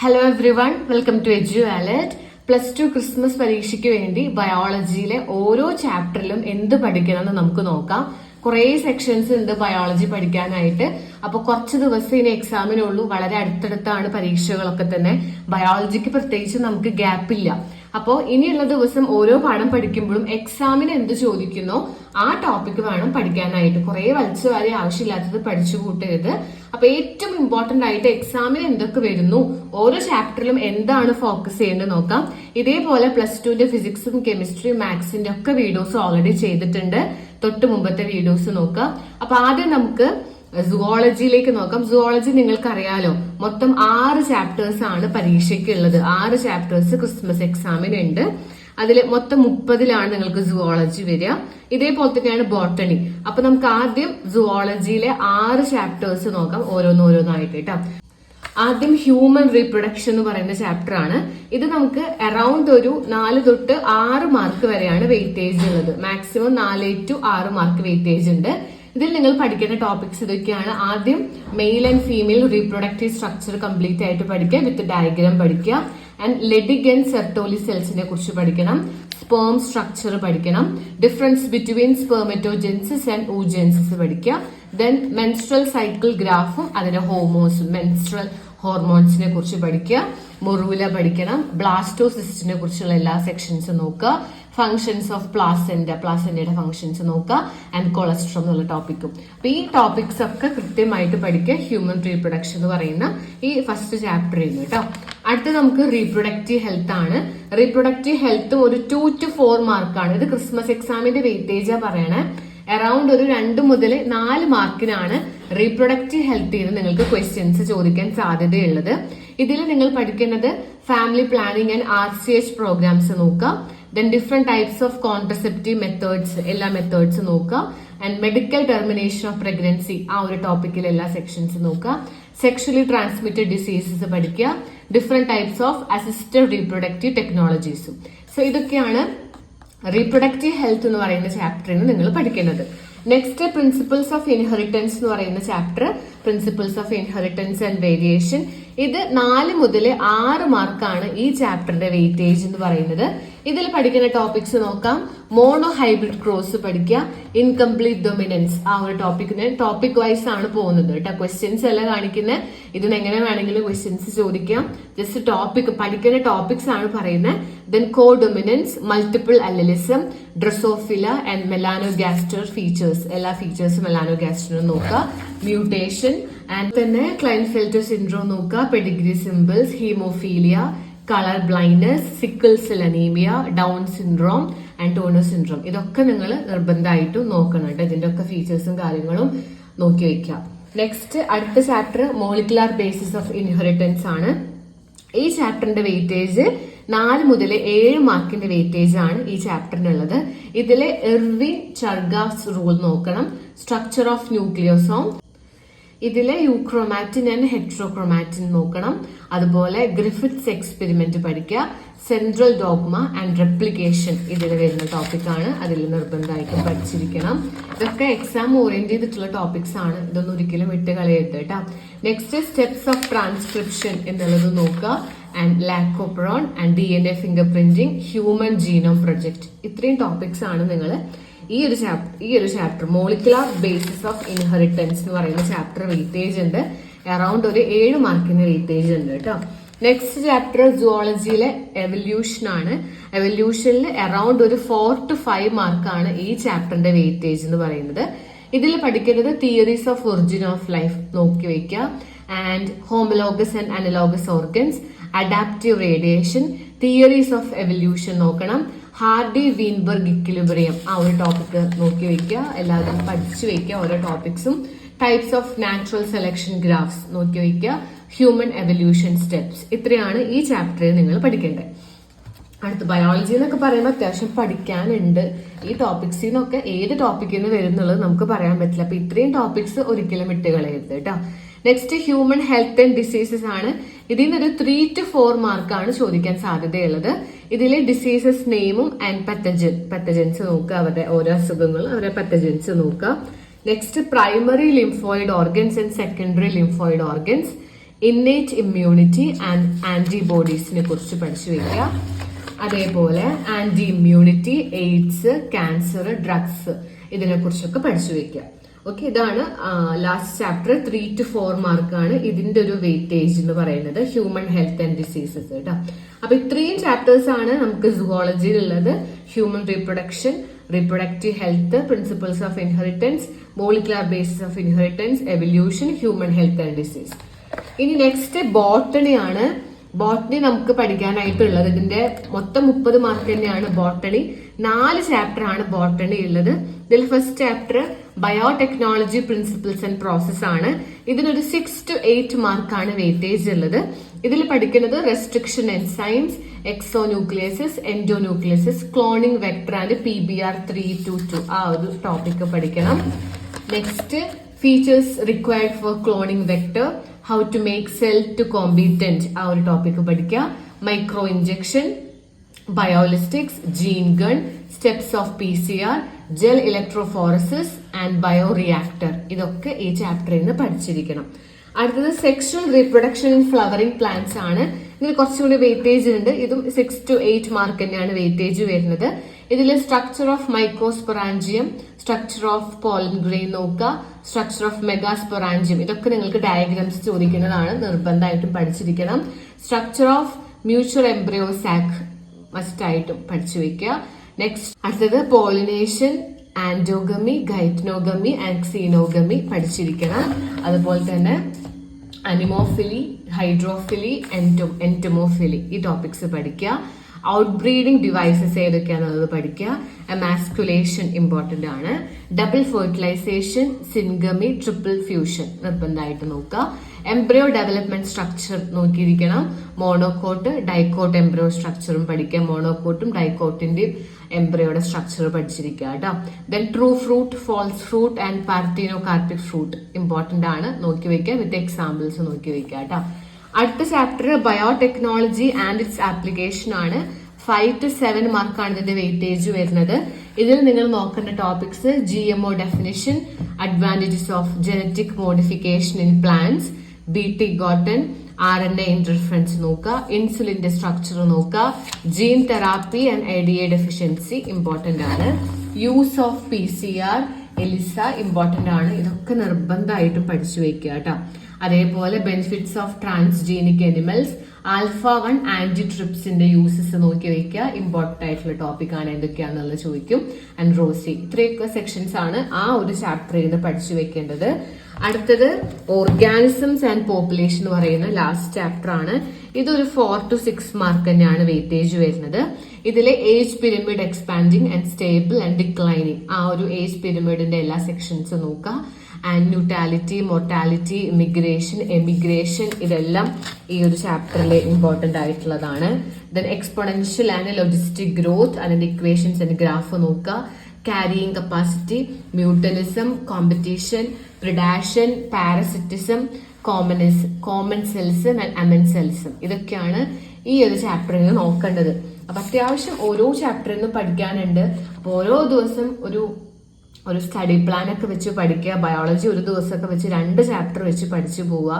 Hello everyone welcome to Edu Wallet plus two Christmas പരീക്ഷയ്ക്ക് വേണ്ടി ബയോളജിയിലെ ഓരോ ചാപ്റ്ററിലും എന്ത് പഠിക്കണം എന്ന് നമുക്ക് നോക്കാം. കുറേ സെക്ഷൻസ് ഉണ്ട് ബയോളജി പഠിക്കാനായിട്ട്. അപ്പൊ കുറച്ച് ദിവസം ഇനി എക്സാമിനുള്ളൂ വളരെ അടുത്തടുത്താണ് പരീക്ഷകളൊക്കെ തന്നെ. ബയോളജിക്ക് പ്രത്യേകിച്ച് നമുക്ക് ഗ്യാപ്പ് ഇല്ല. അപ്പോൾ ഇനിയുള്ള ദിവസം ഓരോ പാഠം പഠിക്കുമ്പോഴും എക്സാമിന് എന്ത് ചോദിക്കുന്നോ ആ ടോപ്പിക് വേണം പഠിക്കാനായിട്ട്. കുറെ വലിച്ചു വാരി ആവശ്യമില്ലാത്തത് പഠിച്ചു കൂട്ടരുത്. അപ്പൊ ഏറ്റവും ഇമ്പോർട്ടന്റ് ആയിട്ട് എക്സാമിന് എന്തൊക്കെ വരുന്നു? ഓരോ ചാപ്റ്ററിലും എന്താണ് ഫോക്കസ് ചെയ്യേണ്ടത് നോക്കാം. ഇതേപോലെ പ്ലസ് ടുവിന്റെ ഫിസിക്സും കെമിസ്ട്രിയും മാത്സിന്റെ ഒക്കെ വീഡിയോസ് ഓൾറെഡി ചെയ്തിട്ടുണ്ട്. തൊട്ട് മുമ്പത്തെ വീഡിയോസ് നോക്കാം. അപ്പൊ ആദ്യം നമുക്ക് സുവോളജിയിലേക്ക് നോക്കാം. സുവോളജി നിങ്ങൾക്കറിയാലോ മൊത്തം ആറ് ചാപ്റ്റേഴ്സ് ആണ് പരീക്ഷയ്ക്ക് ഉള്ളത് ആറ് ചാപ്റ്റേഴ്സ് ക്രിസ്മസ് എക്സാമിന് ഉണ്ട് അതിൽ മൊത്തം മുപ്പതിലാണ് നിങ്ങൾക്ക് സുവോളജി വരിക. ഇതേപോലെ തന്നെയാണ് ബോട്ടണി അപ്പൊ നമുക്ക് ആദ്യം സുവോളജിയിലെ ആറ് ചാപ്റ്റേഴ്സ് നോക്കാം ഓരോന്നോരോന്നായിട്ട് കേട്ടോ ആദ്യം ഹ്യൂമൻ റീപ്രൊഡക്ഷൻ എന്ന് പറയുന്ന ചാപ്റ്റർ ആണ്. ഇത് നമുക്ക് അറൌണ്ട് ഒരു നാല് തൊട്ട് ആറ് മാർക്ക് വരെയാണ് വെയിറ്റേജ് ഉള്ളത്. മാക്സിമം നാല് ടു ആറ് മാർക്ക് വെയിറ്റേജ് ഉണ്ട്. ഇതിൽ നിങ്ങൾ പഠിക്കേണ്ട ടോപ്പിക്സ് ഇതൊക്കെയാണ് ആദ്യം male and female reproductive structure complete ആയിട്ട് പഠിക്കുക വിത്ത് ഡയഗ്രാം പഠിക്കുക ആൻഡ് ലെഡിഗ് ആൻഡ് സെർട്ടോലി സെൽസിനെ കുറിച്ച് പഠിക്കണം സ്പേം സ്ട്രക്ചർ പഠിക്കണം difference between spermatogenesis and oogenesis പഠിക്കുക ദെൻ മെൻസ്ട്രൽ സൈക്കിൾ ഗ്രാഫും അതിന്റെ ഹോർമോൺസും മെൻസ്ട്രൽ ഹോർമോൺസിനെ കുറിച്ച് പഠിക്കുക മുറിവില പഠിക്കണം ബ്ലാസ്റ്റോസിസ്റ്റിനെ കുറിച്ചുള്ള എല്ലാ സെക്ഷൻസും നോക്കുക ഫങ്ഷൻസ് ഓഫ് പ്ലാസെന്റ പ്ലാസെന്റയുടെ ഫങ്ഷൻസ് നോക്കുക. ആൻഡ് കൊളസ്ട്രോൾ എന്നുള്ള ടോപ്പിക്കും അപ്പൊ ഈ ടോപ്പിക്സ് ഒക്കെ കൃത്യമായിട്ട് പഠിക്കുക. ഹ്യൂമൻ റീപ്രൊഡക്ഷൻ എന്ന് പറയുന്ന ഈ ഫസ്റ്റ് ചാപ്റ്ററിൽ നിന്ന് കേട്ടോ. അടുത്ത നമുക്ക് റീപ്രൊഡക്റ്റീവ് ഹെൽത്ത് ആണ്. റീപ്രൊഡക്റ്റീവ് ഹെൽത്തും ഒരു ടു ടു ഫോർ മാർക്കാണ് ഇത് ക്രിസ്മസ് എക്സാമിന്റെ വെയിറ്റേജാ പറയണേ. അറൌണ്ട് ഒരു രണ്ട് മുതൽ നാല് മാർക്കിനാണ് റീപ്രൊഡക്റ്റീവ് ഹെൽത്തിൽ നിന്ന് നിങ്ങൾക്ക് ക്വസ്റ്റ്യൻസ് ചോദിക്കാൻ സാധ്യതയുള്ളത്. ഇതിൽ നിങ്ങൾ പഠിക്കേണ്ടത് family planning and R C H programmes നോക്കുക. Then different types of contraceptive methods എല്ലാ മെത്തേഡ്സ് നോക്കുക. And medical termination of pregnancy ആ ഒരു ടോപ്പിക്കിൽ എല്ലാ സെക്ഷൻസ് നോക്കുക. സെക്ഷലി ട്രാൻസ്മിറ്റഡ് ഡിസീസസ് പഠിക്കുക. Different types of assisted reproductive ടെക്നോളജീസും so ഇതൊക്കെയാണ് റീപ്രൊഡക്റ്റീവ് ഹെൽത്ത് എന്ന് പറയുന്ന ചാപ്റ്ററിന് നിങ്ങൾ പഠിക്കുന്നത്. നെക്സ്റ്റ് പ്രിൻസിപ്പിൾസ് ഓഫ് ഇൻഹെറിറ്റൻസ് എന്ന് പറയുന്ന chapter principles of inheritance and variation ഇത് നാല് മുതൽ ആറ് മാർക്കാണ് ഈ ചാപ്റ്ററിന്റെ വെയിറ്റേജ് എന്ന് പറയുന്നത്. ഇതിൽ പഠിക്കുന്ന ടോപ്പിക്സ് നോക്കാം. മോണോ ഹൈബ്രിഡ് ക്രോസ് പഠിക്കുക. ഇൻകംപ്ലീറ്റ് ഡൊമിനൻസ് ആ ഒരു ടോപ്പിക്കിന് ടോപ്പിക് വൈസ് ആണ് പോകുന്നത് കേട്ടോ. ക്വസ്റ്റ്യൻസ് അല്ല കാണിക്കുന്നത് ഇതിന് എങ്ങനെ വേണമെങ്കിലും ക്വസ്റ്റ്യൻസ് ചോദിക്കാം. ജസ്റ്റ് ടോപ്പിക് പഠിക്കുന്ന ടോപ്പിക്സ് ആണ് പറയുന്നത് then codominance multiple allelism Drosophila and melanogaster features എല്ലാ ഫീച്ചേഴ്സും മെലാനോ ഗ്യാസ്റ്ററും നോക്കുക. മ്യൂട്ടേഷൻ ആൻഡ് തന്നെ ക്ലൈൻഫെൽറ്റർ സിൻഡ്രോം നോക്കുക. Pedigree simples haemophilia colour blindness sickle cell anaemia Down syndrome and Turner syndrome ഇതൊക്കെ നിങ്ങൾ നിർബന്ധമായിട്ടും നോക്കണം കേട്ടോ. ഇതിന്റെ ഒക്കെ ഫീച്ചേഴ്സും കാര്യങ്ങളും നോക്കി വെക്കാം നെക്സ്റ്റ് അടുത്ത chapter molecular basis of inheritance ആണ്. ഈ ചാപ്റ്ററിന്റെ വെയിറ്റേജ് നാല് മുതൽ ഏഴ് മാർക്കിന്റെ വെയിറ്റേജ് ആണ് ഈ ചാപ്റ്ററിനുള്ളത് ഇതിലെ എർവിൻ ചർഗാസ് റൂൾ നോക്കണം. സ്ട്രക്ചർ ഓഫ് ന്യൂക്ലിയോസോം ഇതിലെ യൂക്രോമാറ്റിൻ ആൻഡ് ഹെട്രോക്രോമാറ്റിൻ നോക്കണം. അതുപോലെ ഗ്രിഫിറ്റ്സ് എക്സ്പെരിമെന്റ് പഠിക്കുക. സെൻട്രൽ ഡോഗ്മ ആൻഡ് റെപ്ലിക്കേഷൻ ഇതിൽ വരുന്ന ടോപ്പിക്കാണ് അതിൽ നിർബന്ധമായിട്ടും പഠിച്ചിരിക്കണം. ഇതൊക്കെ എക്സാം ഓറിയന്റ് ചെയ്തിട്ടുള്ള ടോപ്പിക്സ് ആണ്. ഇതൊന്നും ഒരിക്കലും വിട്ട് കളയരുത് കേട്ടോ. നെക്സ്റ്റ് സ്റ്റെപ്സ് ഓഫ് ട്രാൻസ്ക്രിപ്ഷൻ എന്നുള്ളത് നോക്കുക. And lac operon and D N A fingerprinting human genome project ഇത്രയും ടോപ്പിക്സ് ആണ് നിങ്ങൾ ഈ ഒരു ചാപ്റ്റർ ഈ ഒരു chapter molecular basis of inheritance എന്ന് പറയുന്ന ചാപ്റ്റർ വെയിറ്റേജ് ഉണ്ട്. അറൌണ്ട് ഒരു ഏഴ് മാർക്കിന് വെയിറ്റേജ് ഉണ്ട് കേട്ടോ. നെക്സ്റ്റ് ചാപ്റ്റർ സുവോളജിയിലെ എവല്യൂഷൻ ആണ്. എവല്യൂഷനിൽ അറൌണ്ട് ഒരു ഫോർ ടു ഫൈവ് മാർക്കാണ് ഈ ചാപ്റ്ററിന്റെ വെയിറ്റേജ് എന്ന് പറയുന്നത്. ഇതിൽ പഠിക്കുന്നത് theories of origin of life നോക്കി വയ്ക്കുക. And homologous and analogous organs adaptive radiation theories of evolution നോക്കണം. ഹാർഡി വീൻബർഗ് ഇക്വിലിബ്രിയം ആ ഒരു ടോപ്പിക് നോക്കി വെക്കുക എല്ലാവരും പഠിച്ചു വെക്കുക ഓരോ ടോപ്പിക്സും types of natural selection graphs നോക്കി വെക്കുക ഹ്യൂമൻ എവല്യൂഷൻ സ്റ്റെപ്സ് ഇത്രയാണ് ഈ ചാപ്റ്ററിൽ നിങ്ങൾ പഠിക്കേണ്ടത്. അടുത്ത് ബയോളജി എന്നൊക്കെ പറയുമ്പോൾ അത്യാവശ്യം പഠിക്കാനുണ്ട്. ഈ ടോപ്പിക്സിൽ നിന്നൊക്കെ ഏത് ടോപ്പിക്കിൽ നിന്ന് വരുന്നുള്ളത് നമുക്ക് പറയാൻ പറ്റില്ല. അപ്പൊ ഇത്രയും ടോപ്പിക്സ് ഒരിക്കലും വിട്ടുകളയരുത് കേട്ടോ. Next human health and diseases ആണ്. ഇതിൽ നിന്നൊരു ത്രീ ടു ഫോർ മാർക്കാണ് ചോദിക്കാൻ സാധ്യതയുള്ളത്. ഇതിലെ ഡിസീസസ് നെയിമും ആൻഡ് പത്തജൻ പത്തജൻസ് നോക്കുക അവരുടെ ഓരോ അസുഖങ്ങളും അവരുടെ പത്തജൻസ് നോക്കുക. Next primary lymphoid organs and secondary lymphoid organs innate immunity and ആന്റിബോഡീസിനെ കുറിച്ച് പഠിച്ചു വയ്ക്കുക അതേപോലെ anti immunity AIDS cancer drugs ഇതിനെ കുറിച്ചൊക്കെ പഠിച്ചു വെക്കുക. ഓക്കെ ഇതാണ് last chapter three to four മാർക്കാണ് ഇതിന്റെ ഒരു വെയിറ്റേജ് എന്ന് പറയുന്നത് ഹ്യൂമൻ ഹെൽത്ത് ആൻഡ് ഡിസീസസ് കേട്ടോ അപ്പൊ ഇത്രയും ചാപ്റ്റേഴ്സ് ആണ് നമുക്ക് സുവോളജിയിൽ ഉള്ളത് human reproduction reproductive health principles of inheritance molecular basis of inheritance evolution human health and disease ഇനി നെക്സ്റ്റ് ബോട്ടണി ആണ്. ബോട്ടണി നമുക്ക് പഠിക്കാനായിട്ടുള്ളത്. ഇതിന്റെ മൊത്തം മുപ്പത് മാർക്ക് തന്നെയാണ് ബോട്ടണി നാല് ചാപ്റ്റർ ആണ് ബോട്ടണി ഉള്ളത് ഇതിൽ first chapter biotechnology principles and process ആണ്. ഇതിനൊരു സിക്സ് ടു എയ്റ്റ് മാർക്കാണ് വെയിറ്റേജ് ഉള്ളത്. ഇതിൽ പഠിക്കുന്നത് restriction enzymes exonucleases endonucleases cloning vector and P B R three two two ആ ഒരു ടോപ്പിക് പഠിക്കണം. Next features required for cloning vector how to make cell to competent ആ ഒരു ടോപ്പിക് പഠിക്കുക. Microinjection biolistics gene gun steps of P C R gel electrophoresis and bioreactor ഇതൊക്കെ ഈ ചാപ്റ്ററിൽ നിന്ന് പഠിച്ചിരിക്കണം. അടുത്തത് sexual reproduction in flowering plants ആണ്. ഇതിൽ കുറച്ചുകൂടി വെയിറ്റേജ് ഉണ്ട്. ഇതും സിക്സ് ടു എയ്റ്റ് മാർക്ക് തന്നെയാണ് വെയിറ്റേജ് വരുന്നത്. ഇതിൽ structure of microsporangium structure of pollen grain നോക്കുക സ്ട്രക്ചർ ഓഫ് മെഗാസ്പൊറാഞ്ചിയം ഇതൊക്കെ നിങ്ങൾക്ക് ഡയഗ്രാംസ് ചോദിക്കുന്നതാണ്. നിർബന്ധമായിട്ടും പഠിച്ചിരിക്കണം. Structure of mature embryo sac must ആയിട്ടും പഠിച്ചു വെക്കുക. നെക്സ്റ്റ് അടുത്തത് പോളിനേഷൻ ആൻഡോഗമി ഗൈറ്റ്നോഗമി ആൻഡ് ക്സീനോഗമി പഠിച്ചിരിക്കണം. അതുപോലെ തന്നെ അനിമോഫിലി ഹൈഡ്രോഫിലി എന്റോ എന്റമോഫിലി ഈ ടോപ്പിക്സ് പഠിക്കുക. ഔട്ട് ബ്രീഡിംഗ് ഡിവൈസസ് ഏതൊക്കെയാണെന്നത് പഠിക്കുക. മാസ്കുലേഷൻ ഇമ്പോർട്ടന്റ് ആണ്. Double fertilization syngamy triple fusion നിർബന്ധമായിട്ട് നോക്കുക. എംബ്രിയോ ഡെവലപ്മെന്റ് സ്ട്രക്ചർ നോക്കിയിരിക്കണം. മോണോകോട്ട് ഡൈക്കോട്ട് എംബ്രിയോ സ്ട്രക്ചറും പഠിക്കുക മോണോകോട്ടും ഡൈക്കോട്ടിന്റെയും എംബ്രിയോയുടെ സ്ട്രക്ചർ പഠിച്ചിരിക്കുക കേട്ടോ. Then true fruit false fruit and parthenocarpic fruit important ആണ്. നോക്കി വെക്കുക. വിത്ത് എക്സാമ്പിൾസ് നോക്കി വെക്കുക കേട്ടോ. അടുത്ത chapter biotechnology and its application ആണ്. ഫൈവ് ടു സെവൻ മാർക്കാണ് ഇതിന്റെ വെയിറ്റേജ് വരുന്നത്. ഇതിൽ നിങ്ങൾ നോക്കേണ്ട topics G M O definition advantages of genetic modification in plants B T cotton R N A interference നോക്കുക ഇൻസുലിന്റെ സ്ട്രക്ചർ നോക്കുക gene therapy and A D A deficiency important ആണ്. Use of P C R ELISA important ആണ്. ഇതൊക്കെ നിർബന്ധമായിട്ടും പഠിച്ചു വെക്കുക കേട്ടോ. അതേപോലെ benefits of transgenic animals alpha one anti ട്രിപ്സിന്റെ uses നോക്കി വെക്കുക. ഇമ്പോർട്ടന്റ് ആയിട്ടുള്ള ടോപ്പിക് ആണ് എന്തൊക്കെയാണെന്നുള്ളത് ചോദിക്കും. ആൻഡ് റോസി ഇത്രയൊക്കെ സെക്ഷൻസ് ആണ് ആ ഒരു ചാപ്റ്ററിൽ നിന്ന് പഠിച്ചു വെക്കേണ്ടത്. അടുത്തത് ഓർഗാനിസംസ് ആൻഡ് പോപ്പുലേഷൻ എന്ന് പറയുന്ന ലാസ്റ്റ് ചാപ്റ്റർ ആണ്. ഇതൊരു ഫോർ ടു സിക്സ് മാർക്ക് തന്നെയാണ് വെയിറ്റേജ് വരുന്നത്. ഇതിലെ age pyramid expanding and stable and declining ആ ഒരു ഏജ് പിരമിഡിന്റെ എല്ലാ സെക്ഷൻസ് നോക്കുക and natality mortality immigration emigration ഇതെല്ലാം ഈ ഒരു ചാപ്റ്ററിൽ ഇമ്പോർട്ടന്റ് ആയിട്ടുള്ളതാണ്. Then exponential and logistic growth അതിന്റെ ഇക്വേഷൻസ് ആൻഡ് ഗ്രാഫ് നോക്കുക carrying capacity mutualism competition predation parasitism commensal common സെൽസും അമൻ സെൽസും ഇതൊക്കെയാണ് ഈ ഒരു ചാപ്റ്ററിൽ നിന്ന് നോക്കേണ്ടത്. അപ്പൊ അത്യാവശ്യം ഓരോ ചാപ്റ്ററിൽ നിന്നും പഠിക്കാനുണ്ട്. അപ്പൊ ഓരോ ദിവസം ഒരു ഒരു സ്റ്റഡി പ്ലാൻ ഒക്കെ വെച്ച് പഠിക്കുക ബയോളജി ഒരു ദിവസമൊക്കെ വെച്ച് രണ്ട് ചാപ്റ്റർ വെച്ച് പഠിച്ചു പോവുക.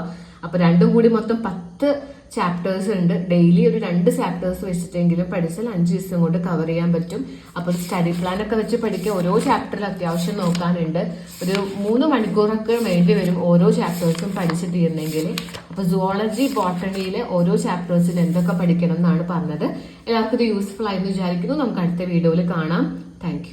അപ്പൊ രണ്ടും കൂടി മൊത്തം പത്ത് ചാപ്റ്റേഴ്സ് ഉണ്ട്. ഡെയിലി ഒരു രണ്ട് ചാപ്റ്റേഴ്സ് വെച്ചിട്ടെങ്കിലും പഠിച്ചാൽ അഞ്ച് ദിവസം കൊണ്ട് കവർ ചെയ്യാൻ പറ്റും. അപ്പോൾ സ്റ്റഡി പ്ലാൻ ഒക്കെ വെച്ച് പഠിക്കുക ഓരോ ചാപ്റ്ററിൽ അത്യാവശ്യം നോക്കാനുണ്ട്. ഒരു മൂന്ന് മണിക്കൂറൊക്കെ വേണ്ടി വരും ഓരോ ചാപ്റ്റേഴ്സും പഠിച്ചു തീർന്നെങ്കിൽ അപ്പോൾ സുവോളജി ബോട്ടണിയിലെ ഓരോ ചാപ്റ്റേഴ്സിൽ എന്തൊക്കെ പഠിക്കണം എന്നാണ് പറഞ്ഞത്. എല്ലാവർക്കും ഇത് യൂസ്ഫുൾ ആയെന്ന് വിചാരിക്കുന്നു. നമുക്ക് അടുത്ത വീഡിയോയിൽ കാണാം. താങ്ക്